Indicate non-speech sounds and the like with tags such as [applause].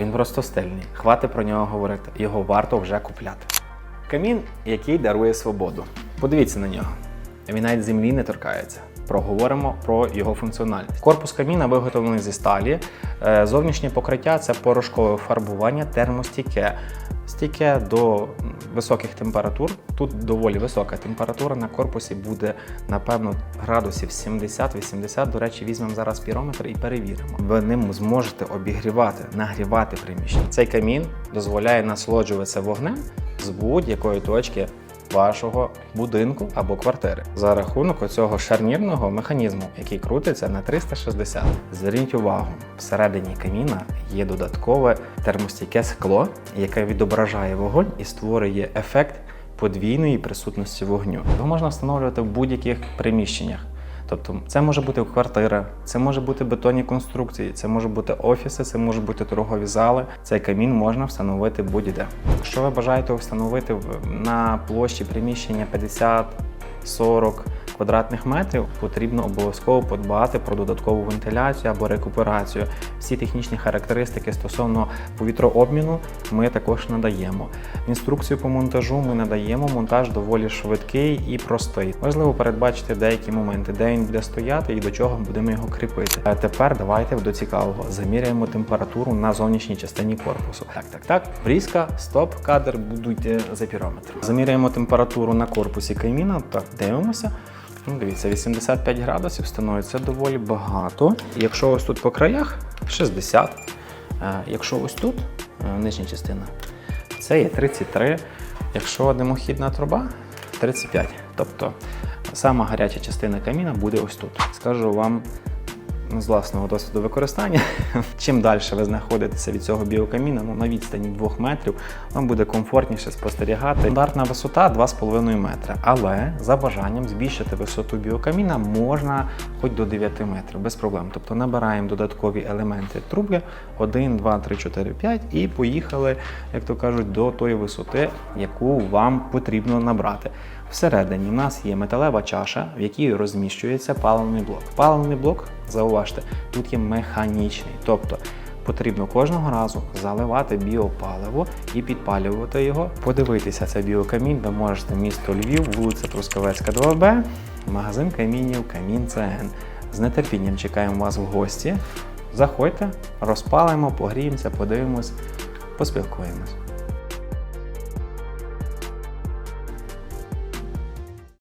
Він просто стильний. Хвати про нього говорити. Його варто вже купляти. Камін, який дарує свободу. Подивіться на нього. Він навіть землі не торкається. Проговоримо про його функціональність. Корпус каміна виготовлений зі сталі. Е, Зовнішнє покриття це порошкове фарбування термостійке. Стійке до високих температур. Тут доволі висока температура на корпусі буде, напевно, градусів 70-80. До речі, візьмемо зараз пірометр і перевіримо. Ви ним зможете обігрівати, нагрівати приміщення. Цей камін дозволяє насолоджуватися вогнем з будь-якої точки вашого будинку або квартири за рахунок оцього шарнірного механізму, який крутиться на 360. Зверніть увагу, всередині каміна є додаткове термостійке скло, яке відображає вогонь і створює ефект подвійної присутності вогню. Його можна встановлювати в будь-яких приміщеннях. Тобто це може бути квартира, це може бути бетонні конструкції, це може бути офіси, це можуть бути торгові зали. Цей камін можна встановити будь-де. Якщо ви бажаєте встановити на площі приміщення 50-40 квадратних метрів, потрібно обов'язково подбати про додаткову вентиляцію або рекуперацію. Всі технічні характеристики стосовно повітрообміну ми також надаємо. Інструкцію по монтажу ми надаємо. Монтаж доволі швидкий і простий. Важливо передбачити деякі моменти, де він буде стояти і до чого будемо його кріпити. А тепер давайте до цікавого. Заміряємо температуру на зовнішній частині корпусу. Так, так, так. Брізка, стоп, кадр, будуйте за пірометром. Заміряємо температуру на корпусі каміна. Так, дивимося. Ну, дивіться, 85 градусів становиться доволі багато. Якщо ось тут по краях 60. Е, Якщо ось тут е, нижня частина, це є 33. Якщо димохідна труба 35. Тобто сама гаряча частина каміна буде ось тут. Скажу вам з власного досвіду використання. [laughs] Чим далі ви знаходитеся від цього біокаміна, ну на відстані 2 метрів, вам буде комфортніше спостерігати. Стандартна висота 2,5 метри, але за бажанням збільшити висоту біокаміна можна хоч до 9 метрів без проблем. Тобто набираємо додаткові елементи труби 1, 2, 3, 4, 5 і поїхали, як то кажуть, до тої висоти, яку вам потрібно набрати. Всередині в нас є металева чаша, в якій розміщується паливний блок. Паливний блок, зауважте, тут є механічний, тобто потрібно кожного разу заливати біопаливо і підпалювати його. Подивитися цей біокамін ви можете місто Львів, вулиця Трускавецька, 2Б, магазин камінів Камін ЦН. З нетерпінням чекаємо вас в гості. Заходьте, розпалимо, погріємося, подивимось, поспілкуємось.